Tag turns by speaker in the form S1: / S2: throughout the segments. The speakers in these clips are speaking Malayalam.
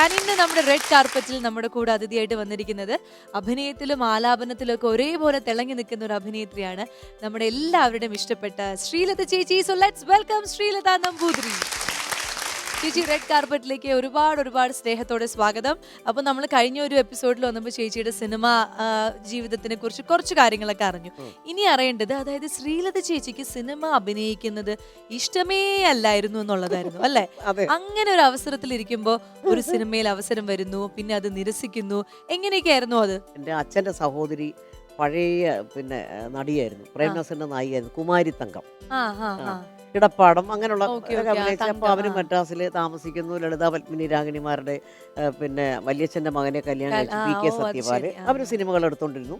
S1: ആൻഡ് ഇന്ന് നമ്മുടെ റെഡ് കാർപ്പറ്റിൽ നമ്മുടെ കൂടെ അതിഥിയായിട്ട് വന്നിരിക്കുന്നത് അഭിനയത്തിലും ആലാപനത്തിലും ഒക്കെ ഒരേപോലെ തിളങ്ങി നിൽക്കുന്ന ഒരു അഭിനേത്രിയാണ് നമ്മുടെ എല്ലാവരുടെയും ഇഷ്ടപ്പെട്ട ശ്രീലത ചേച്ചി. So let's welcome Sreelatha Namboothiri. ചേച്ചി റെഡ് കാർപ്പറ്റിലേക്ക് ഒരുപാട് ഒരുപാട് സ്നേഹത്തോടെ സ്വാഗതം. അപ്പൊ നമ്മൾ കഴിഞ്ഞ ഒരു എപ്പിസോഡിൽ വന്നപ്പോൾ ചേച്ചിയുടെ സിനിമ ജീവിതത്തിനെ കുറിച്ച് കുറച്ച് കാര്യങ്ങളൊക്കെ അറിഞ്ഞു. ഇനി അറിയേണ്ടത് അതായത് ശ്രീലത ചേച്ചിക്ക് സിനിമ അഭിനയിക്കുന്നത് ഇഷ്ടമേ അല്ലായിരുന്നു എന്നുള്ളതായിരുന്നു അല്ലെ? അങ്ങനെ ഒരു അവസരത്തിൽ ഇരിക്കുമ്പോൾ ഒരു സിനിമയിൽ അവസരം വരുന്നു പിന്നെ അത് നിരസിക്കുന്നു. എങ്ങനെയൊക്കെയായിരുന്നു അത്?
S2: എന്റെ അച്ഛന്റെ സഹോദരി പഴയ പിന്നെ നടിയായിരുന്നു. പ്രേംനസറിന്റെ നായികയായിരുന്നു. കുമാരി തങ്കം ഇടപ്പാടം അങ്ങനെയുള്ള അഭിനയിച്ച് അപ്പോൾ
S1: അവർ.
S2: മദ്രാസിൽ താമസിക്കുന്നു. ലളിത പത്മിനി രാഗിണിമാരുടെ പിന്നെ വല്യച്ഛന്റെ മകനെ കല്യാണം പി കെ
S1: സത്യപാൽ.
S2: അവർ സിനിമകൾ എടുത്തോണ്ടിരുന്നു.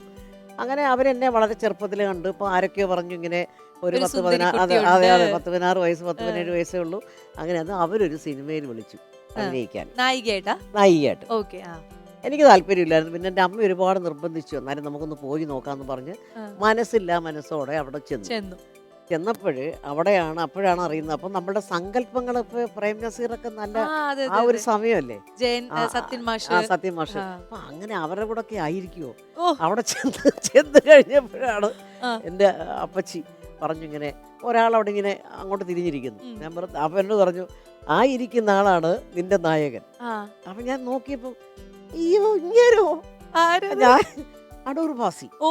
S2: അങ്ങനെ അവരെന്നെ വളരെ ചെറുപ്പത്തിൽ കണ്ടു ഇപ്പോൾ ആരൊക്കെയോ പറഞ്ഞു ഇങ്ങനെ ഒരു പത്ത് പതിനാറ് അതെ. അതെ അതെ പത്ത് പതിനാറ് വയസ്സ് പത്ത് പതിനേഴ് വയസ്സേ ഉള്ളൂ. അങ്ങനെ അത് അവരൊരു സിനിമയിൽ വിളിച്ചു അഭിനയിക്കാൻ.
S1: നായികയായിട്ടാ?
S2: നായികയായിട്ട്.
S1: ഓക്കെ
S2: എനിക്ക് താല്പര്യമില്ലായിരുന്നു. പിന്നെ എന്റെ അമ്മ ഒരുപാട് നിർബന്ധിച്ചു. എന്നാലും നമുക്കൊന്ന് പോയി നോക്കാമെന്ന് പറഞ്ഞ്. മനസ്സില്ല മനസ്സോടെ അവിടെ ചെന്നു. ചെന്നപ്പോൾ അവിടെയാണ് അപ്പോഴാണ് അറിയുന്നത്. അപ്പൊ നമ്മുടെ സങ്കല്പങ്ങൾ ഇപ്പൊ പ്രേം നസീറൊക്കെ നല്ല
S1: ആ
S2: ഒരു സമയമല്ലേ?
S1: സത്യൻ മാഷ്.
S2: ആ സത്യം മാഷ് അപ്പൊ അങ്ങനെ അവരുടെ കൂടെ ഒക്കെ ആയിരിക്കുമോ അവിടെ ചെന്ന് ചെന്ന് കഴിഞ്ഞപ്പോഴാണ്
S1: എന്റെ
S2: എന്റെ അപ്പച്ചി പറഞ്ഞു ഇങ്ങനെ ഒരാൾ അവിടെ ഇങ്ങനെ അങ്ങോട്ട് തിരിഞ്ഞിരിക്കുന്നു. ഞാൻ പറഞ്ഞു എന്നോട് പറഞ്ഞു ആ ഇരിക്കുന്ന ആളാണ് നിന്റെ നായകൻ. അപ്പൊ ഞാൻ നോക്കിയപ്പോ അയ്യോ ഇങ്ങനോ? ഞാൻ അടൂർ വാസി
S1: ഓ.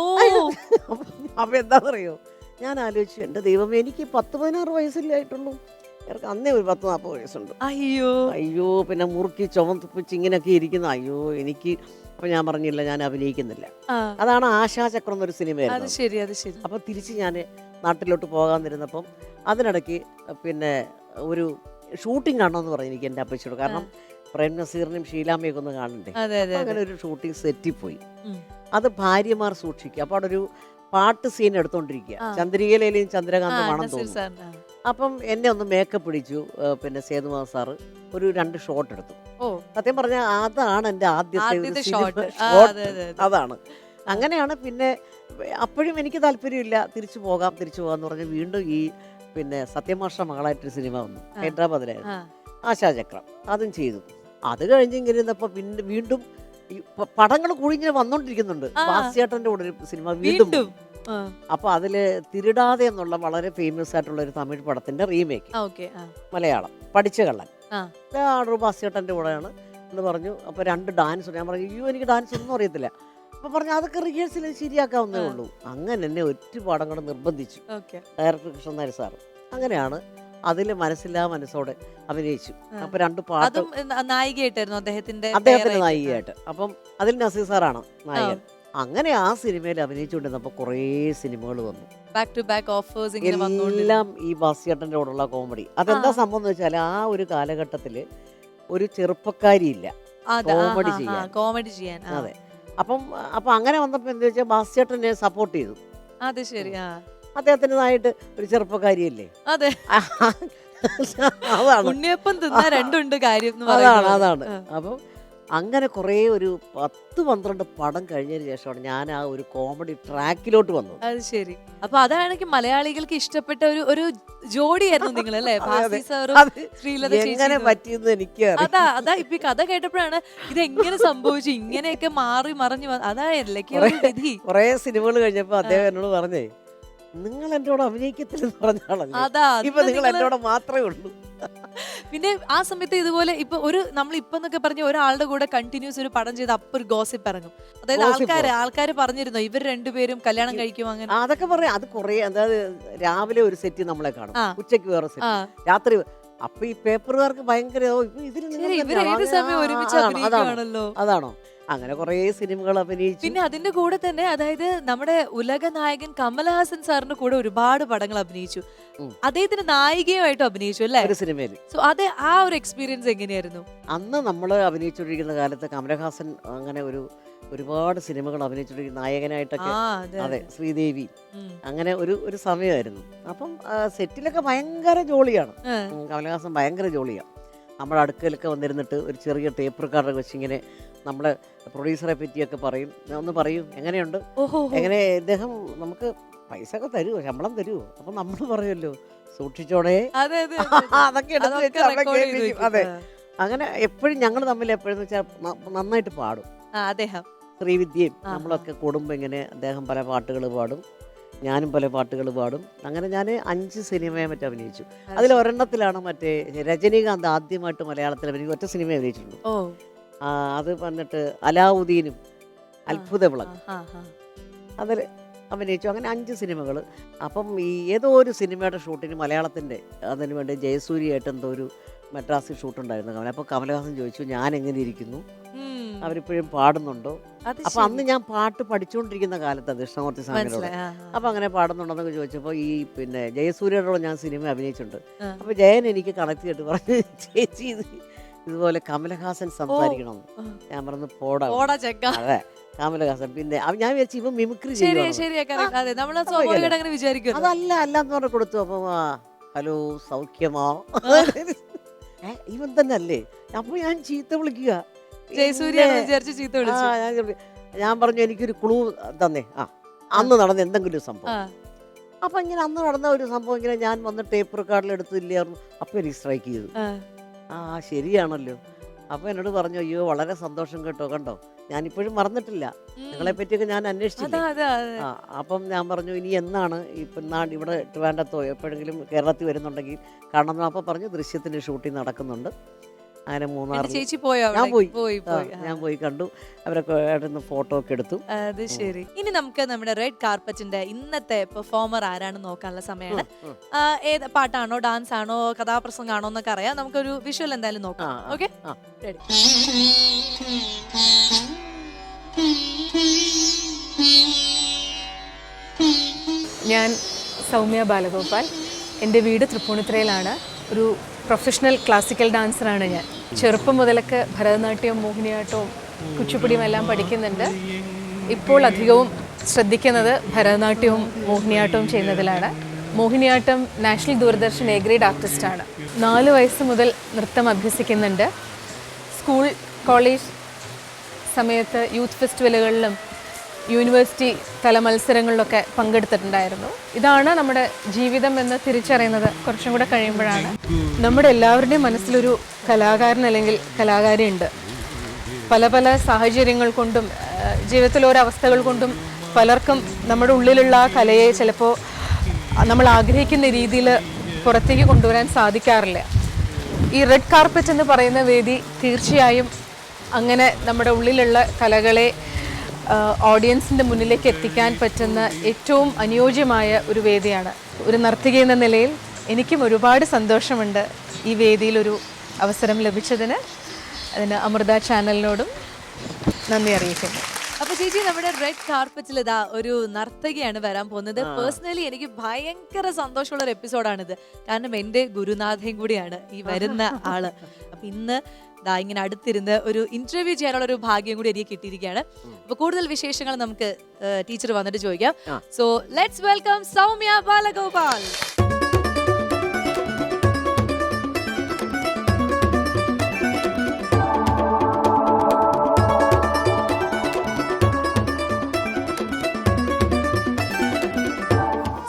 S2: അപ്പൊ എന്താണെന്നറിയോ ഞാൻ ആലോചിച്ചു എന്റെ ദൈവമേ എനിക്ക് പത്ത് പതിനാറ് വയസ്സിലായിട്ടുള്ളൂ ഇവർക്ക് അന്നേ ഒരു പത്ത് നാൽപ്പത് വയസ്സുണ്ട്.
S1: അയ്യോ.
S2: അയ്യോ പിന്നെ മുറുക്കി ചുമപ്പിച്ച് ഇങ്ങനെയൊക്കെ ഇരിക്കുന്ന അയ്യോ എനിക്ക് അപ്പൊ ഞാൻ പറഞ്ഞില്ല ഞാൻ അഭിനയിക്കുന്നില്ല. അതാണ് ആശാചക്രം എന്നൊരു സിനിമയായിരുന്നു
S1: ശരി അത് ശരി.
S2: അപ്പൊ തിരിച്ച് ഞാൻ നാട്ടിലോട്ട് പോകാന്നിരുന്നപ്പം അതിനിടയ്ക്ക് പിന്നെ ഒരു ഷൂട്ടിംഗ് കാണണമെന്ന് പറഞ്ഞു എനിക്ക് എന്റെ അപ്പച്ചിയോട് കാരണം പ്രേം നസീറിനും ഷീലാമ്മയൊക്കെ ഒന്ന് കാണണ്ടേ? അങ്ങനെ ഒരു ഷൂട്ടിംഗ് സെറ്റിൽ പോയി. അത് ഭാര്യമാർ സൂക്ഷിക്കുക അപ്പോൾ അവിടെ ഒരു പാട്ട് സീൻ എടുത്തോണ്ടിരിക്കുക
S1: ചന്ദ്രികയിലും
S2: ചന്ദ്രകാന്തമാണെന്ന് തോന്നുന്നു. അപ്പം എന്നെ ഒന്ന് മേക്കപ്പ് പിടിച്ചു പിന്നെ സേതുമാ സാറ് ഒരു രണ്ട് ഷോട്ട് എടുത്തു. സത്യം പറഞ്ഞാൽ അതാണ് എന്റെ ആദ്യത്തെ
S1: ഷോട്ട് അതെ അതെ അതെ.
S2: അതാണ്. അങ്ങനെയാണ് പിന്നെ അപ്പോഴും എനിക്ക് താല്പര്യമില്ല. തിരിച്ചു പോകാം തിരിച്ചു പോകാന്ന് പറഞ്ഞ് വീണ്ടും ഈ പിന്നെ സത്യമാഷ മകളായിട്ടൊരു സിനിമ വന്നു. ഹൈദരാബാദിലായിരുന്നു. ആശാചക്രം. അതും ചെയ്തു. അത് കഴിഞ്ഞിങ്ങനെ ഇരുന്നപ്പോൾ പിന്നെ വീണ്ടും പടങ്ങൾ കുഴിഞ്ഞ് വന്നോണ്ടിരിക്കുന്നുണ്ട്.
S1: ആ.
S2: വാസിയേട്ടന്റെ കൂടെ ഒരു സിനിമ വീണ്ടും അപ്പൊ അതിൽ തിരുടാതെ എന്നുള്ള വളരെ ഫേമസ് ആയിട്ടുള്ള ഒരു തമിഴ് പടത്തിന്റെ റീമേക്ക് മലയാളം. പഠിച്ച കള്ളൻ. ആടൂർ ബാസിയേട്ടന്റെ കൂടെയാണ് എന്ന് പറഞ്ഞു. അപ്പൊ രണ്ട് ഡാൻസ് ഞാൻ പറഞ്ഞു അയ്യോ എനിക്ക് ഡാൻസ് ഒന്നും അറിയത്തില്ല. അപ്പൊ പറഞ്ഞു അതൊക്കെ റിഹേഴ്സൽ ശരിയാക്കാവുന്നേ. ഉള്ളൂ. അങ്ങനെ എന്നെ ഒറ്റ പാടം കൂടെ നിർബന്ധിച്ചു.
S1: ഡയറക്ടർ
S2: ഡയറക്ടർ കൃഷ്ണനാരി സാറ്. അങ്ങനെയാണ് അതിൽ മനസ്സില്ലാ മനസ്സോടെ അഭിനയിച്ചു. അപ്പൊ രണ്ട് പാട്ട്
S1: നായികയായിട്ടായിരുന്നു അദ്ദേഹത്തിന്റെ
S2: അദ്ദേഹത്തിന്റെ. നായികയായിട്ട്. അപ്പം അതിൽ നസീർ സാറാണ് നായകൻ. അങ്ങനെ ആ സിനിമയിൽ അഭിനയിച്ചുകൊണ്ടിരുന്നപ്പോൾ കുറേ സിനിമകൾ വന്നു.
S1: ബാക്ക് ടു ബാക്ക് ഓഫേഴ്സ്
S2: എല്ലാം ഈ ബാസിയേട്ടന്റെ കൂടെയുള്ള കോമഡി അതെന്താ സംഭവം എന്ന് വെച്ചാൽ ആ ഒരു കാലഘട്ടത്തിൽ ഒരു ചെറുപ്പക്കാരിയില്ല കോമഡി ചെയ്യാൻ.
S1: കോമഡി ചെയ്യാൻ
S2: അതെ. അപ്പം അപ്പം അങ്ങനെ വന്നപ്പോൾ എന്താ വെച്ചാൽ ബാസിയേട്ടനെ സപ്പോർട്ട് ചെയ്തു.
S1: അത് ശരി
S2: അദ്ദേഹത്തിന്റെതായിട്ട് ഒരു ചെറുപ്പക്കാരിയല്ലേ?
S1: അതെ.
S2: അതാണ്.
S1: ഉണ്ണിയപ്പം തിന്നാ രണ്ടുണ്ട് കാര്യം
S2: അതാണ്. അതാണ്. അപ്പം അങ്ങനെ കുറേ ഒരു പത്ത് പന്ത്രണ്ട് പടം കഴിഞ്ഞതിന് ശേഷമാണ് ഞാൻ ആ ഒരു കോമഡി ട്രാക്കിലോട്ട് വന്നത്.
S1: അത് ശരി. അപ്പൊ അതാണെങ്കിൽ മലയാളികൾക്ക് ഇഷ്ടപ്പെട്ട ഒരു ഒരു ജോഡിയായിരുന്നു നിങ്ങൾ അല്ലേ?
S2: എങ്ങനെ പറ്റിയെന്ന് എനിക്ക്
S1: അതാ അതാ ഇപ്പൊ കഥ കേട്ടപ്പോഴാണ് ഇത് എങ്ങനെ സംഭവിച്ചു? ഇങ്ങനെയൊക്കെ മാറി മറിഞ്ഞു അതായല്ലേ വിധി.
S2: കുറേ സിനിമകൾ കഴിഞ്ഞപ്പോ അദ്ദേഹം എന്നോട് പറഞ്ഞേ നിങ്ങൾ എന്നോട് അഭിനയിക്കത്തില്ലെന്ന് പറഞ്ഞാണല്ലോ? ഇപ്പൊ നിങ്ങൾ എന്നോട് മാത്രമേ ഉള്ളൂ.
S1: പിന്നെ ആ സമയത്ത് ഇതുപോലെ ഇപ്പൊ ഒരു നമ്മൾ ഇപ്പൊ എന്നൊക്കെ പറഞ്ഞ ഒരാളുടെ കൂടെ കണ്ടിന്യൂസ് ഒരു പടം ചെയ്ത് അപ്പൊ ഒരു ഗോസിപ്പ് ഇറങ്ങും. അതായത്
S2: ആൾക്കാർ
S1: ആൾക്കാര് ആൾക്കാര് പറഞ്ഞിരുന്നു ഇവർ രണ്ടുപേരും കല്യാണം കഴിക്കും അങ്ങനെ?
S2: അതൊക്കെ പറയാം. അത് കുറെ അതായത് രാവിലെ ഒരു സെറ്റ് നമ്മളെ കാണും. ഉച്ചയ്ക്ക് വേറെ സെറ്റ് രാത്രി അപ്പൊ ഈ പേപ്പറുകാർക്ക് ഭയങ്കര. അതാണോ? അങ്ങനെ കുറേ സിനിമകൾ അഭിനയിച്ചു.
S1: പിന്നെ അതിന്റെ കൂടെ തന്നെ അതായത് നമ്മുടെ ഉലക നായകൻ കമൽഹാസൻ സാറിന്റെ കൂടെ ഒരുപാട് പടങ്ങൾ അഭിനയിച്ചു. അദ്ദേഹത്തിന് നായികയുമായിട്ട് അഭിനയിച്ചു അല്ലേ?
S2: ഒരു സിനിമയിൽ
S1: സോ അതെ ആ ഒരു എക്സ്പീരിയൻസ് എങ്ങനെയായിരുന്നു?
S2: അന്ന് നമ്മൾ അഭിനയിച്ചുകൊണ്ടിരിക്കുന്ന കാലത്ത് കമലഹാസൻ അങ്ങനെ ഒരു ഒരുപാട് സിനിമകൾ അഭിനയിച്ചുകൊണ്ടിരിക്കുന്ന നായകനായിട്ടൊക്കെ
S1: അതെ
S2: ശ്രീദേവി. അങ്ങനെ ഒരു ഒരു സമയമായിരുന്നു. അപ്പം സെറ്റിലൊക്കെ ഭയങ്കര ജോളിയാണ്. കമലഹാസൻ ഭയങ്കര ജോളിയാണ് നമ്മുടെ അടുക്കലൊക്കെ വന്നിരുന്നിട്ട് ഒരു ചെറിയ ടേപ്പ് റെക്കോർഡൊക്കെ വെച്ച് ഇങ്ങനെ നമ്മളെ പ്രൊഡ്യൂസറെ പറ്റിയൊക്കെ പറയും. ഞാൻ ഒന്ന് പറയും എങ്ങനെയുണ്ട്? എങ്ങനെ ഇദ്ദേഹം നമുക്ക് പൈസ ഒക്കെ തരുമോ ശമ്പളം തരുമോ അപ്പൊ നമ്മൾ പറയുമല്ലോ സൂക്ഷിച്ചോടെ
S1: അതെ അതെ അതെ, അതെ.
S2: അതൊക്കെ. അതെ. അങ്ങനെ എപ്പോഴും ഞങ്ങൾ തമ്മിൽ എപ്പോഴും വെച്ചാൽ നന്നായിട്ട് പാടും.
S1: അദ്ദേഹം.
S2: ശ്രീവിദ്യയും നമ്മളൊക്കെ കൂടുമ്പോൾ ഇങ്ങനെ അദ്ദേഹം പല പാട്ടുകൾ പാടും. ഞാനും പല പാട്ടുകൾ പാടും. അങ്ങനെ ഞാൻ അഞ്ച് സിനിമയെ മറ്റും അഭിനയിച്ചു. അതിൽ ഒരെണ്ണത്തിലാണ് മറ്റേ രജനീകാന്ത് ആദ്യമായിട്ട് മലയാളത്തിൽ അഭിനയിക്കും ഒറ്റ സിനിമ ആ, അത് വന്നിട്ട് അലാവുദ്ദീനും അത്ഭുത വിളക്ക്. അതിൽ അഭിനയിച്ചു. അങ്ങനെ അഞ്ച് സിനിമകൾ അപ്പം ഈ ഏതോ ഒരു സിനിമയുടെ ഷൂട്ടിന് മലയാളത്തിന്റെ അതിന് വേണ്ടി ജയസൂര്യയായിട്ട് എന്തോ ഒരു മദ്രാസിൽ ഷൂട്ടുണ്ടായിരുന്നു. കമല അപ്പോൾ കമലഹാസൻ ചോദിച്ചു ഞാൻ എങ്ങനെ ഇരിക്കുന്നു അവരിപ്പോഴും പാടുന്നുണ്ടോ? അപ്പൊ അന്ന് ഞാൻ പാട്ട് പഠിച്ചുകൊണ്ടിരിക്കുന്ന കാലത്ത് കൃഷ്ണമൂർത്തി
S1: സാധനങ്ങളോട്.
S2: അപ്പം അങ്ങനെ പാടുന്നുണ്ടെന്നൊക്കെ ചോദിച്ചപ്പോൾ ഈ പിന്നെ ജയസൂര്യയോട് ഞാൻ സിനിമ അഭിനയിച്ചിട്ടുണ്ട്. അപ്പൊ ജയൻ എനിക്ക് കണക്ട് ചെയ്തിട്ട് പറഞ്ഞു ചേച്ചി ഇതുപോലെ കമലഹാസൻ സംസാരിക്കണം. ഞാൻ പറഞ്ഞു പോടാ
S1: ഓടാ ചെക്ക.
S2: അതെ കമലഹാസൻ. പിന്നെ അവ- ഞാൻ വിചാരിച്ചു ഇപ്പൊ മിമിക്രി
S1: ശരിയാ ശരിയാ correct. അതെ നമ്മൾ
S2: അപ്പൊ
S1: സ്വാഭാവികമായിട്ട് അങ്ങനെ വിചാരിക്കും
S2: അതല്ല അല്ല എന്ന് പറഞ്ഞു കൊടുത്തു. അപ്പൊ ആ ഹലോ സൗഖ്യമോ? ഏ, ഇവൻ തന്നെ അല്ലേ അപ്പൊ ഞാൻ ചീത്ത വിളിക്കുക.
S1: ജയസൂര്യാണ്
S2: പിന്നെ,
S1: വിചാരിച്ച് ചീത്ത
S2: ആ,
S1: വിളിച്ചു
S2: ഞാൻ ഞാൻ പറഞ്ഞു എനിക്കൊരു ക്ലൂ തന്നേ. ആ അന്ന് നടന്ന എന്തെങ്കിലും ഒരു സംഭവം.
S1: ആ.
S2: അപ്പൊ ഇങ്ങനെ അന്ന് നടന്ന ഒരു സംഭവം ഇങ്ങനെ ഞാൻ വന്ന് ടേപ്പ് കാർഡിൽ എടുത്തില്ലായിരുന്നു. അപ്പൊ എനിക്ക് സ്ട്രൈക്ക് ചെയ്തു.
S1: ആ.
S2: ആ ശരിയാണല്ലോ. അപ്പൊ എന്നോട് പറഞ്ഞു അയ്യോ വളരെ സന്തോഷം കേട്ടോ കണ്ടോ? ഞാനിപ്പോഴും മറന്നിട്ടില്ല. നിങ്ങളെ പറ്റിയൊക്കെ ഞാൻ അന്വേഷിച്ചില്ല. ആ അപ്പം ഞാൻ പറഞ്ഞു ഇനി എന്നാണ്? ഇപ്പം നാട് ഇവിടെ ട്രിവാൻഡത്തോ എപ്പോഴെങ്കിലും കേരളത്തിൽ വരുന്നുണ്ടെങ്കിൽ കാണണം. എന്ന് അപ്പം പറഞ്ഞു ദൃശ്യത്തിന്റെ ഷൂട്ടിംഗ് നടക്കുന്നുണ്ട്. അങ്ങനെ മൂന്നാർ
S1: ചേച്ചി പോയോ
S2: ഞാൻ
S1: അവിടെ?
S2: പോയി.
S1: പോയി.
S2: ഞാൻ പോയി കണ്ടു. അവരൊക്കെ ഫോട്ടോ ഒക്കെ എടുത്തു.
S1: അത് ശരി. ഇനി നമുക്ക് നമ്മുടെ റെഡ് കാർപ്പറ്റിന്റെ ഇന്നത്തെ പെർഫോമർ ആരാണെന്ന് നോക്കാനുള്ള സമയമാണ്. ഏത് പാട്ടാണോ ഡാൻസ് ആണോ കഥാപ്രസംഗമാണോ എന്നൊക്കെ അറിയാം. നമുക്കൊരു വിഷ്വൽ എന്തായാലും നോക്കാം. ഓക്കെ
S3: ഞാൻ സൗമ്യ ബാലഗോപാൽ. എന്റെ വീട് തൃപ്പൂണിത്രയിലാണ് ഒരു പ്രൊഫഷണൽ ക്ലാസിക്കൽ ഡാൻസറാണ് ഞാൻ. ചെറുപ്പം മുതലൊക്കെ ഭരതനാട്യവും മോഹിനിയാട്ടവും കുച്ചിപ്പുടിയും എല്ലാം പഠിക്കുന്നുണ്ട്. ഇപ്പോൾ അധികവും ശ്രദ്ധിക്കുന്നത് ഭരതനാട്യവും മോഹിനിയാട്ടവും ചെയ്യുന്നതിലാണ്. Mohiniyattam national Doordarshan A grade ആർട്ടിസ്റ്റാണ് നാല് വയസ്സ് മുതൽ നൃത്തം അഭ്യസിക്കുന്നുണ്ട്. സ്കൂൾ കോളേജ് സമയത്ത് യൂത്ത് ഫെസ്റ്റിവലുകളിലും യൂണിവേഴ്സിറ്റി തല മത്സരങ്ങളിലൊക്കെ പങ്കെടുത്തിട്ടുണ്ടായിരുന്നു. ഇതാണ് നമ്മുടെ ജീവിതം എന്ന് തിരിച്ചറിയുന്നത് കുറച്ചും കൂടെ കഴിയുമ്പോഴാണ്. നമ്മുടെ എല്ലാവരുടെയും മനസ്സിലൊരു കലാകാരൻ അല്ലെങ്കിൽ കലാകാരി ഉണ്ട് പല പല സാഹചര്യങ്ങൾ കൊണ്ടും ജീവിതത്തിലെ അവസ്ഥകൾ കൊണ്ടും പലർക്കും നമ്മുടെ ഉള്ളിലുള്ള ആ കലയെ ചിലപ്പോൾ നമ്മൾ ആഗ്രഹിക്കുന്ന രീതിയിൽ പുറത്തേക്ക് കൊണ്ടുവരാൻ സാധിക്കാറില്ല. ഈ റെഡ് കാർപ്പറ്റ് എന്ന് പറയുന്ന വേദി തീർച്ചയായും അങ്ങനെ നമ്മുടെ ഉള്ളിലുള്ള കലകളെ ഓഡിയൻസിന്റെ മുന്നിലേക്ക് എത്തിക്കാൻ പറ്റുന്ന ഏറ്റവും അനുയോജ്യമായ ഒരു വേദിയാണ്. ഒരു നർത്തകി എന്ന നിലയിൽ എനിക്കും ഒരുപാട് സന്തോഷമുണ്ട് ഈ വേദിയിലൊരു അവസരം ലഭിച്ചതിന്. അതിന് അമൃത ചാനലിനോടും നന്ദി അറിയിക്കുന്നു.
S1: അപ്പൊ ചേച്ചി നമ്മുടെ റെഡ് കാർപ്പറ്റിൽ ഇതാ ഒരു നർത്തകിയാണ് വരാൻ പോകുന്നത്. പേഴ്സണലി എനിക്ക് ഭയങ്കര സന്തോഷമുള്ള ഒരു എപ്പിസോഡാണിത് കാരണം എന്റെ ഗുരുനാഥയും കൂടിയാണ് ഈ വരുന്ന ആൾ. അപ്പൊ ഇന്ന് ദാ ഇങ്ങനെ അടുത്തിരുന്ന് ഒരു ഇന്റർവ്യൂ ചെയ്യാനുള്ള ഒരു ഭാഗ്യം കൂടി എനിക്ക് കിട്ടിയിരിക്കുകയാണ്. അപ്പൊ കൂടുതൽ വിശേഷങ്ങൾ നമുക്ക് ടീച്ചർ വന്നിട്ട് ചോദിക്കാം. So let's welcome Soumya Balagopal.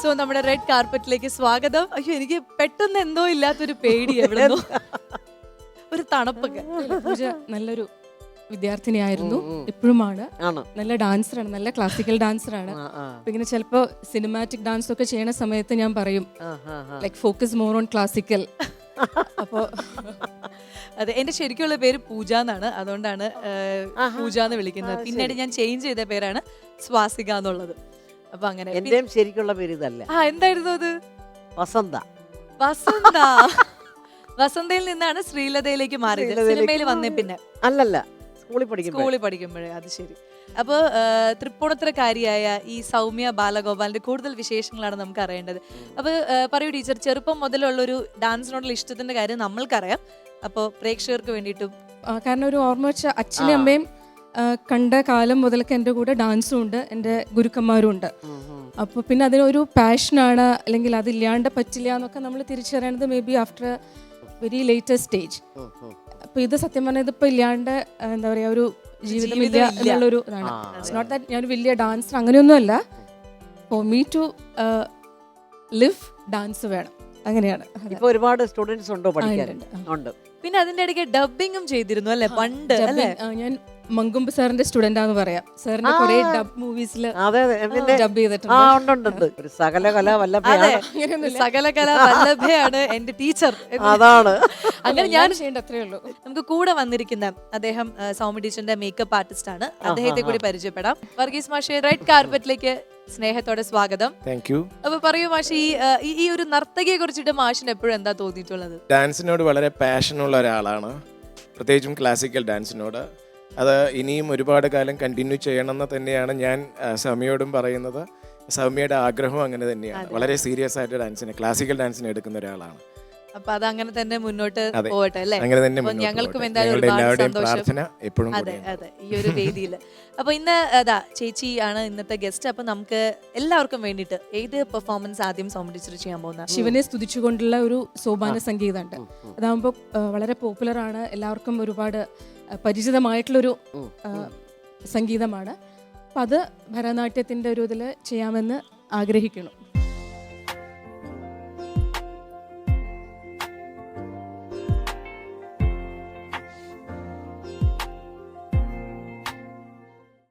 S1: So നമ്മുടെ റെഡ് കാർപ്പറ്റിലേക്ക് സ്വാഗതം. അയ്യോ എനിക്ക് പെട്ടെന്ന് എന്തോ ഇല്ലാത്തൊരു പേടി എവിടെ ഒരു തണുപ്പൊക്കെ.
S3: പൂജ നല്ലൊരു വിദ്യാർത്ഥിനിയായിരുന്നു.
S2: ഉം, നല്ല
S3: ഇപ്പോഴുമാണ്
S2: ആണ്.
S3: നല്ല ഡാൻസറാണ് നല്ല ക്ലാസിക്കൽ
S2: ഡാൻസർ
S3: ആണ് ഇങ്ങനെ ചിലപ്പോ സിനിമാറ്റിക് ഡാൻസ് ഒക്കെ ചെയ്യണ സമയത്ത് ഞാൻ പറയും. Like focus more on classical അപ്പോ
S1: അതെ എന്റെ ശരിക്കുള്ള പേര് പൂജ എന്നാണ്. അതുകൊണ്ടാണ് പൂജ എന്ന് വിളിക്കുന്നത്. പിന്നീട് ഞാൻ ചേഞ്ച് ചെയ്ത പേരാണ് സ്വാസിക എന്നുള്ളത്. അപ്പൊ അങ്ങനെ.
S2: ശരിക്കുള്ള പേര് ഇതല്ല.
S1: ആ എന്തായിരുന്നു അത്?
S2: വസന്ത.
S1: വസന്ത. വസന്തയിൽ നിന്നാണ് ശ്രീലതയിലേക്ക് മാറിയത്. സിനിമയിൽ വന്നേ പിന്നെ.
S2: അല്ലല്ല സ്കൂളിൽ പഠിക്കുമ്പോൾ
S1: സ്കൂളിൽ പഠിക്കുമ്പോഴേ അത് ശരി. അപ്പോൾ തൃപ്പൂണിത്തരക്കാരിയായ ഈ സൗമ്യ ബാലഗോപാലിന്റെ കൂടുതൽ വിശേഷങ്ങളാണ് നമുക്ക് അറിയേണ്ടത്. അപ്പോൾ പറയൂ ടീച്ചർ ചെറുപ്പം മുതലുള്ള ഒരു ഡാൻസിനോടുള്ള ഇഷ്ടത്തിന്റെ കാര്യം നമ്മൾക്കറിയാം. അപ്പോൾ പ്രേക്ഷകർക്ക് വേണ്ടിയിട്ടും.
S3: കാരണം ഒരു ഓർമ്മ വെച്ച അച്ഛനും അമ്മയും കണ്ട കാലം മുതലൊക്കെ എന്റെ കൂടെ ഡാൻസും ഉണ്ട്. എന്റെ ഗുരുക്കന്മാരും ഉണ്ട്. അപ്പോൾ പിന്നെ അതിനൊരു പാഷനാണ് അല്ലെങ്കിൽ അതില്ലാണ്ട് പറ്റില്ല എന്നൊക്കെ നമ്മൾ തിരിച്ചറിയണത് maybe after very latest stage അപ്പൊ ഇത് സത്യം പറഞ്ഞാൽ ഇപ്പൊ ഇല്ലാണ്ട് എന്താ പറയാ ഒരു ജീവിതമില്ല. എന്നുള്ളൊരു ഇതാണ്. ഇറ്റ്സ് നോട്ട് ദാറ്റ് ഞാൻ വലിയ ഡാൻസർ അങ്ങനെയൊന്നുമല്ല. For me to live dance വേണം. അങ്ങനെയാണ്.
S2: ഇപ്പൊ ഒരുപാട് സ്റ്റുഡൻസ് ഉണ്ടോ പഠിക്കാനുണ്ട്
S3: ഉണ്ട്,
S1: പിന്നെ അതിന്റെ ഇടയ്ക്ക് ഡബിങ്ങും ചെയ്തിരുന്നു അല്ലെ? പണ്ട് അല്ലെ?
S3: ഞാൻ മങ്കുമ്പ് സാറിന്റെ സ്റ്റുഡന്റ് ആണെന്ന് പറയാം. സാറിന്റെ. കുറെ ഡബ് മൂവീസിൽ
S2: അതെ അതെ. പിന്നെ
S3: ഡബ് ചെയ്തിട്ടുണ്ട്.
S2: ആ ഉണ്ട് ഉണ്ട് ഒരു സകല കല
S1: അതെ
S2: വല്ലഭയാണ്
S1: എന്റെ ടീച്ചർ
S2: അതാണ്.
S1: അങ്ങനെ ഞാൻ
S3: ചെയ്യേണ്ട അത്രേ ഉള്ളൂ.
S1: നമുക്ക് കൂടെ വന്നിരിക്കുന്ന അദ്ദേഹം ആ, സൗമ്യ ടീച്ചറിന്റെ മേക്കപ്പ് ആർട്ടിസ്റ്റ് ആണ്. അദ്ദേഹത്തെ കൂടി പരിചയപ്പെടാം. വർഗീസ് മാഷെ റെഡ് കാർപ്പറ്റിലേക്ക് സ്നേഹത്തോടെ സ്വാഗതം.
S4: താങ്ക് യു
S1: അപ്പൊ പറയൂ മാഷി ഈ ആ, ഈ- ഈ ഒരു നർത്തകിയെ കുറിച്ചിട്ട് മാഷിന് എപ്പോഴും എന്താ തോന്നിയിട്ടുള്ളത്?
S4: ഡാൻസിനോട് വളരെ പാഷനുള്ള ഒരാളാണ്. പ്രത്യേകിച്ചും ക്ലാസിക്കൽ ഡാൻസിനോട് അത് ഇനിയും ഒരുപാട് കാലം കണ്ടിന്യൂ ചെയ്യണമെന്ന് തന്നെയാണ് ഞാൻ സൗമ്യയോടും പറയുന്നത്. സൗമ്യയുടെ ആഗ്രഹവും അങ്ങനെ തന്നെയാണ്. വളരെ സീരിയസ് ആയിട്ട് ഡാൻസിനെ ക്ലാസിക്കൽ ഡാൻസിനെ എടുക്കുന്ന ഒരാളാണ്.
S1: അപ്പൊ അത് അങ്ങനെ തന്നെ മുന്നോട്ട്
S4: പോവട്ടെ
S1: പോകട്ടെ അല്ലേ?
S4: അങ്ങനെ തന്നെ മുന്നോട്ട്
S1: ഞങ്ങൾക്കും എന്തായാലും ഒരുപാട് സന്തോഷം.
S4: എപ്പോഴും
S1: അതെ അതെ ഈ ഒരു രീതിയിൽ അപ്പൊ ഇന്ന് അതാ ചേച്ചി ആണ് ഇന്നത്തെ ഗസ്റ്റ്. അപ്പൊ നമുക്ക് എല്ലാവർക്കും വേണ്ടിയിട്ട് ഏത് പെർഫോമൻസ് ആദ്യം സൗണ്ട് ചെയ്യാൻ പോകുന്ന
S3: ശിവനെ സ്തുതിച്ചുകൊണ്ടുള്ള ഒരു സോപാന സംഗീതമുണ്ട്. അതാകുമ്പോൾ വളരെ പോപ്പുലർ ആണ്. എല്ലാവർക്കും ഒരുപാട് പരിചിതമായിട്ടുള്ളൊരു സംഗീതമാണ്. അപ്പം അത് ഭരതനാട്യത്തിന്റെ ഒരു ഇതിൽ ചെയ്യാമെന്ന് ആഗ്രഹിക്കുന്നു.